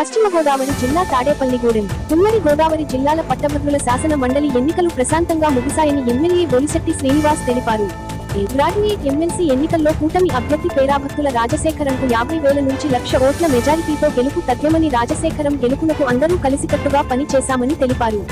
పశ్చిమ గోదావరి జిల్లా తాడేపల్లిగూడెం ఉమ్మడి గోదావరి జిల్లాల పట్టభద్రుల శాసన మండలి ఎన్నికలు ప్రశాంతంగా ముగిశాయని ఎమ్మెల్యే బొలిశెట్టి శ్రీనివాస్ తెలిపారు. గ్రాడ్యుయేట్ ఎమ్మెల్సీ ఎన్నికల్లో కూటమి అభ్యర్థి పేరాభక్తుల రాజశేఖరంకు యాభై వేల నుంచి లక్ష ఓట్ల మెజారిటీతో గెలుపు తథ్యమని రాజశేఖరం గెలుపునకు అందరూ కలిసికట్టుగా పని చేశామని తెలిపారు.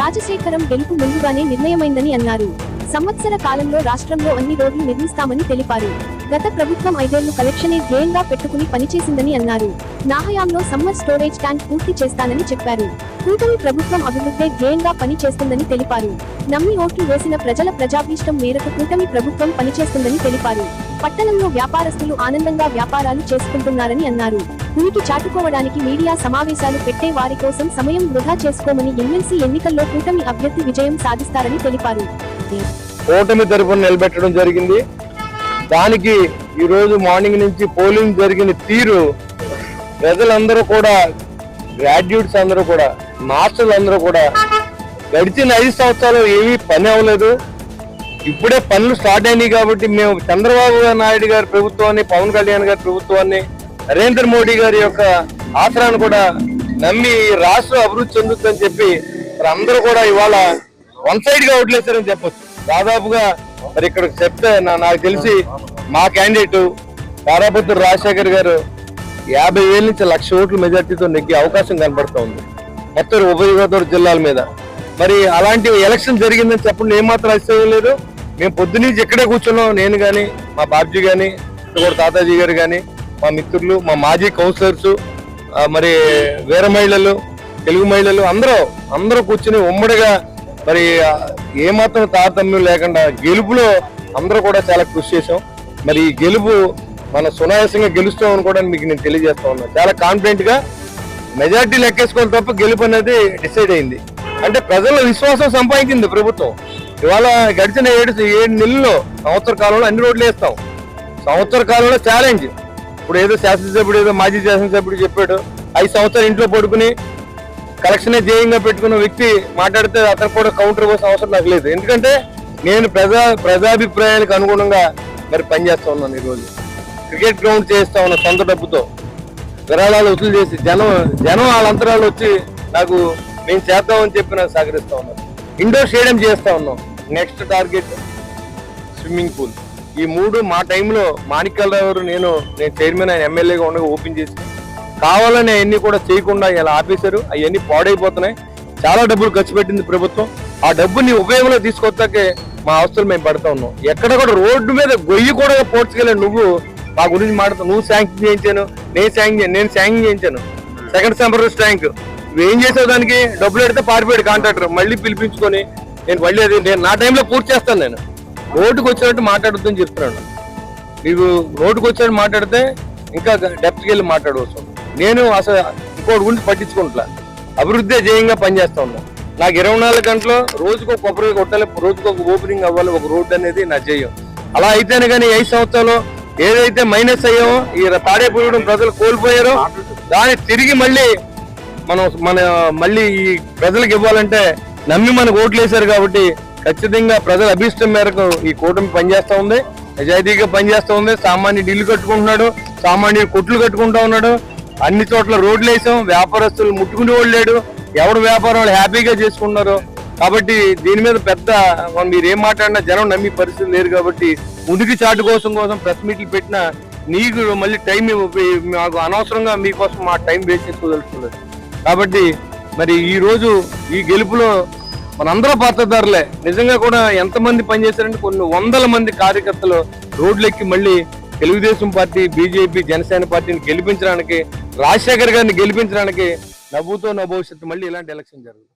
రాజశేఖరం గెలుపు ముందుగానే నిర్ణయమైందని అన్నారు. సంవత్సర కాలంలో రాష్ట్రంలో అన్ని రోడ్లు నిర్మిస్తామని తెలిపారు. గత ప్రభుత్వం ఐదేళ్ళు కలెక్షనే ధ్యేయంగా పెట్టుకుని పనిచేసిందని అన్నారు. నాహయాంలో సమ్మర్ స్టోరేజ్ ట్యాంక్ పూర్తి చేస్తానని చెప్పారు. కూటమి ప్రభుత్వం అభివృద్ధే ధ్యేయంగా పనిచేస్తుందని తెలిపారు. నమ్మి ఓట్లు వేసిన ప్రజల ప్రజాభీష్టం మేరకు కూటమి ప్రభుత్వం పనిచేస్తుందని తెలిపారు. పట్టణంలో వ్యాపారస్తులు ఆనందంగా వ్యాపారాలు చేసుకుంటున్నారని అన్నారు. ఉనికి చాటుకోవడానికి మీడియా సమావేశాలు పెట్టే వారి కోసం సమయం వృధా చేసుకోమని ఎమ్మెల్సీ ఎన్నికల్లో కూటమి అభ్యర్థి విజయం సాధిస్తారని తెలిపారు. కూటమి తరఫున నిలబెట్టడం జరిగింది. దానికి ఈరోజు మార్నింగ్ నుంచి పోలింగ్ జరిగిన తీరు ప్రజలందరూ కూడా గ్రాడ్యుయేట్స్ అందరూ కూడా మాస్టర్లు అందరూ కూడా గడిచిన ఐదు సంవత్సరాలు ఏమీ పని అవ్వలేదు. ఇప్పుడే పనులు స్టార్ట్ అయినాయి కాబట్టి మేము చంద్రబాబు నాయుడు గారి ప్రభుత్వాన్ని పవన్ కళ్యాణ్ గారి ప్రభుత్వాన్ని నరేంద్ర మోడీ గారి యొక్క ఆసరాన్ని కూడా నమ్మి ఈ రాష్ట్రం అభివృద్ధి చెందుతుందని చెప్పి అందరూ కూడా ఇవాళ వన్ సైడ్గా ఓట్లేశారని చెప్పొచ్చు. దాదాపుగా మరి ఇక్కడ చెప్తే నా- నాకు తెలిసి మా క్యాండిడేట్ తారాపతి రాజశేఖర్ గారు యాభై వేల నుంచి లక్ష ఓట్ల మెజార్టీతో నెగ్గే అవకాశం కనబడుతూ ఉంది మొత్తం ఉభయ గోదావరి జిల్లాల మీద. మరి అలాంటి ఎలక్షన్ జరిగిందని చెప్పండి ఏమాత్రం ఆశ్చర్యం లేదు. మేము పొద్దునుంచి ఇక్కడే కూర్చున్నాం. నేను కానీ మా బాబ్జీ కానీ కూడా తాతాజీ గారు కానీ మా మిత్రులు మా మాజీ కౌన్సిలర్స్ మరి వీర మహిళలు తెలుగు మహిళలు అందరూ అందరూ కూర్చుని ఉమ్మడిగా మరి ఏమాత్రం తారతమ్యం లేకుండా గెలుపులో అందరూ కూడా చాలా కృషి చేసాం మరి ఈ గెలుపు మన సునాయాసంగా గెలుస్తామని కూడా మీకు నేను తెలియజేస్తా ఉన్నాను చాలా కాన్ఫిడెంట్గా మెజార్టీ లెక్కేసుకోవాలి తప్ప గెలుపు అనేది డిసైడ్ అయింది. అంటే ప్రజల విశ్వాసం సంపాదించింది ప్రభుత్వం. ఇవాళ గడిచిన ఏడు ఏడు నెలల్లో సంవత్సర కాలంలో అన్ని రోడ్లు వేస్తాం. సంవత్సర కాలంలో ఛాలెంజ్ ఇప్పుడు ఏదో శాసనసభ్యుడు ఏదో మాజీ శాసనసభ్యుడు చెప్పాడు ఐదు సంవత్సరాలు ఇంట్లో పడుకుని కలెక్షనే ధ్యేయంగా పెట్టుకున్న వ్యక్తి మాట్లాడితే అతను కూడా కౌంటర్ కోసం అవసరం నాకు లేదు. ఎందుకంటే నేను ప్రజా ప్రజాభిప్రాయాలకు అనుగుణంగా మరి పనిచేస్తా ఉన్నాను ఈరోజు. క్రికెట్ గ్రౌండ్ చేస్తా ఉన్న సొంత డబ్బుతో విరాళాలు వసూలు చేసి జనం జనం వాళ్ళ అంతరాలు వచ్చి నాకు మేము చేద్దామని చెప్పి నాకు సహకరిస్తా ఉన్నారు ఇండోర్ స్టేడియం చేస్తా ఉన్నాం. Next target swimming pool. ఈ మూడు మా టైంలో మాణిక్యాలరావు నేను నేను చైర్మన్ ఆయన ఎమ్మెల్యేగా ఉండగా ఓపెన్ చేసి కావాలని అవన్నీ కూడా చేయకుండా ఇలా ఆపేశారు. అవన్నీ పాడైపోతున్నాయి. చాలా డబ్బులు ఖర్చు పెట్టింది ప్రభుత్వం. ఆ డబ్బుని ఉపయోగంలో తీసుకొస్తాకే మా అవసరం మేము పడతా ఉన్నాం. ఎక్కడ కూడా రోడ్డు మీద గొయ్యి కూడా పోర్చుకెళ్ళి నువ్వు మా గురించి మాట్లాడుతావు నువ్వు శాంక్షన్ చేయించాను నేను శాంక్షన్ నేను శాంక్షన్ చేయించాను. సెకండ్ సెంబర్ ట్యాంక్ ఏం చేసావు దానికి? డబ్బులు పెడితే పారిపోయాడు కాంట్రాక్టర్. మళ్ళీ పిలిపించుకొని నేను మళ్ళీ అది నేను నా టైంలో పూర్తి చేస్తాను నేను. రోడ్డుకు వచ్చినట్టు మాట్లాడుతుందని చెప్తున్నాను. నీవు రోడ్డుకు వచ్చినట్టు మాట్లాడితే ఇంకా డెప్త్కి వెళ్ళి మాట్లాడవచ్చు. నేను అసలు ఇంకోటి గురించి పట్టించుకుంటా అభివృద్ధి జయంగా పనిచేస్తా ఉన్నా నాకు ఇరవై నాలుగు గంటలు రోజుకు ఒక కొబ్బరి కొట్టాలి రోజుకు ఒక ఓపెనింగ్ అవ్వాలి ఒక రోడ్డు అనేది నా జయం. అలా అయితేనే కానీ ఐదు సంవత్సరాలు ఏదైతే మైనస్ అయ్యామో ఈ తాడేపూడి ప్రజలు కోల్పోయారో. దాన్ని తిరిగి మళ్ళీ మనం మన మళ్ళీ ఈ ప్రజలకు ఇవ్వాలంటే నమ్మి మనకు ఓట్లు వేశారు కాబట్టి ఖచ్చితంగా ప్రజల అభిష్టం మేరకు ఈ కూటమి పనిచేస్తూ ఉంది. నిజాయితీగా పనిచేస్తూ ఉంది. సామాన్యుడు ఇల్లు కట్టుకుంటున్నాడు సామాన్యుడు కొట్లు కట్టుకుంటా ఉన్నాడు. అన్ని చోట్ల రోడ్లు వేసాం వ్యాపారస్తులు ముట్టుకునే వాళ్ళు లేడు. ఎవడు వ్యాపారం హ్యాపీగా చేసుకున్నారు కాబట్టి దీని మీద పెద్ద మీరు ఏం మాట్లాడినా జనం నమ్మి పరిస్థితి లేరు కాబట్టి ఉనికి చాటు కోసం కోసం ప్రెస్ మీట్లు పెట్టినా నీకు మళ్ళీ టైం మాకు అనవసరంగా మీకోసం మా టైం వేస్ట్ చేసుకోదలుచుకోలేదు కాబట్టి మరి ఈ రోజు ఈ గెలుపులో మనందరూ పాత్రదారులే. నిజంగా కూడా ఎంతమంది పనిచేశారంటే కొన్ని వందల మంది కార్యకర్తలు రోడ్లెక్కి మళ్ళీ తెలుగుదేశం పార్టీ బీజేపీ జనసేన పార్టీని గెలిపించడానికి రాజశేఖర్ గారిని గెలిపించడానికి నవ్వుతో నా భవిష్యత్తు మళ్ళీ ఇలాంటి ఎలక్షన్ జరుగుతుంది.